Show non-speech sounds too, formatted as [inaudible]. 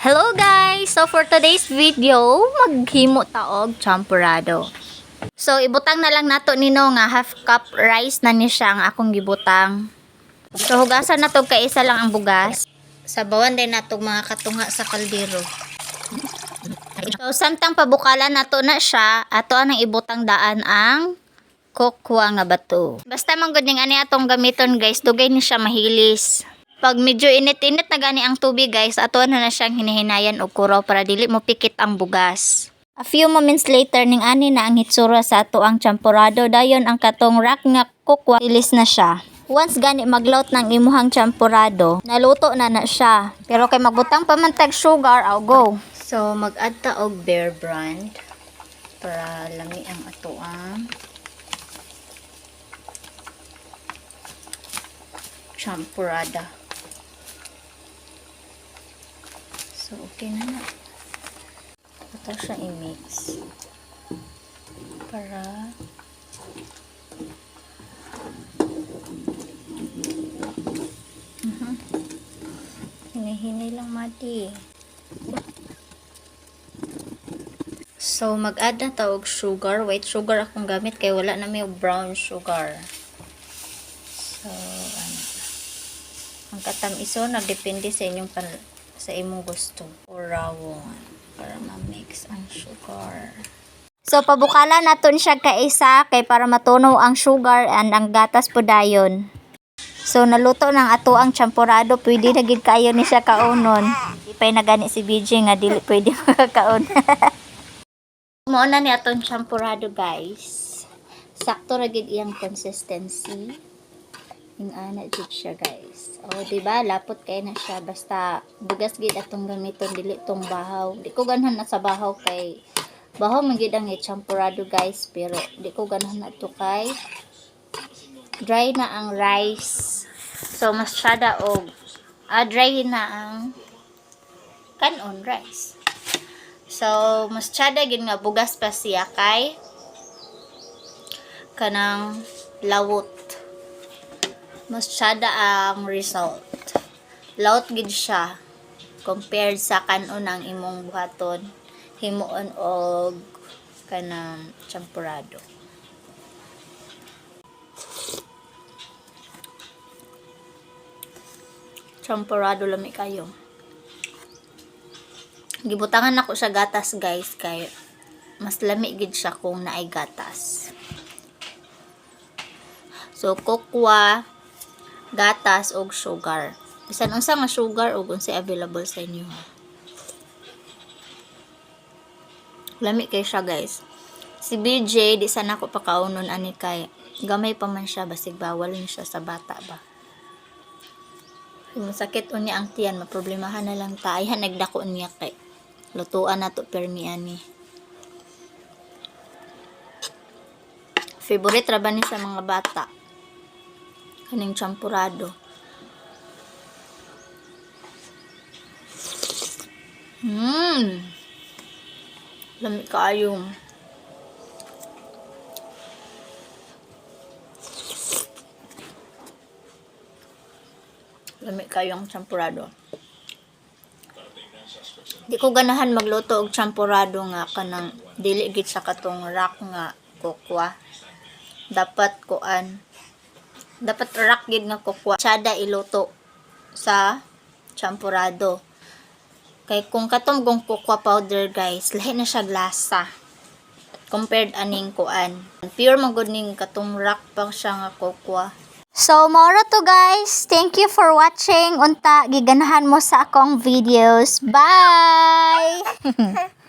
Hello guys! So for today's video, maghimo taog champurado. So ibutang na lang nato nino nga half cup rice na ni siya ang akong gibutang. So hugasan na to kay isa lang ang bugas. Sabawan din nato mga katunga sa kaldero. So samtang pabukalan nato na siya, ato ang ibutang daan ang kokwa nga bato. Basta man gud ning ani atong gamiton guys, dugay ni siya mahilis. Pag medyo init-init na gani ang tubig guys, ato na na siyang hinihinayan og kuraw para dili mo pikit ang bugas. A few moments later ning ani na ang hitsura sa ato ang champurado dayon ang katong rack nga kukwa ilis na siya. Once gani maglaut ng imuhang champurado, naluto na na siya. Pero kay magbutang pamantag sugar, I'll go. So mag-add ta og Bear Brand para lami ang ato ang champurada. So, okay na na. Ito siya i-mix. Para Mhm. Hini-hini lang mati. So, mag-add na ta og sugar. White sugar akong gamit kay wala na may brown sugar. So, ano. Ang katamiso nagdepende sa inyong pan sa imong gusto or rawon para ma-mix ang sugar. So pabukalan naton siya kaisa kay para matunaw ang sugar and ang gatas po dayon. So naluto ng ato ang champurado, pwede na gid kayo ni siya kaunon. Di pa na gani si BJ nga dili pwede [laughs] makakaon. Mo na ni atong champurado guys. Sakto ra gid iyang consistency. Yung ana jud siya guys. O di ba lapot kay na siya basta bugas gid atong gamiton dili tong bahaw. Di ko ganahan na sa bahaw kay bahaw man gid ang champurado guys pero di ko ganahan na to kay dry na ang rice. So mas syada og ah, dry na ang kanon rice. So mas syada gid nga bugas pa siya kay kanang lawot mas syada ang result. Laut gid siya compared sa kanon ang imong buhaton himuon og kanang champurado. Champurado lami kayo. Gibutangan ako sa gatas guys kay mas lami gid siya kung naay gatas. So, kokwa, gatas, og sugar. Bisan unsa nga sugar og unsay available sa inyo. Lami kay siya guys. Si BJ, di sana ko pakaunon ani kay gamay pa man siya basig bawal ni siya sa bata ba. Kung sakit unya ang tiyan, maproblemahan na lang ta. Ayhan nagdako niya kay lutuan na to permi ani. Favorite ra ba ni sa mga bata? Kaning champurado. Hmm. Lami kaayo. Lami kayo ang champurado. Di ko ganahan magluto og champurado nga kanang dili gid sa katong rock nga kokwa. Dapat kuan dapat rock gid nga kokwa. Tsada iluto sa champurado. Kay kung katong gong kokwa powder guys, lahi na siya lasa. Compared aning kuan. Pure magud ning katong rock pang siya nga kokwa. So, moro to guys. Thank you for watching. Unta, giganahan mo sa akong videos. Bye! [laughs]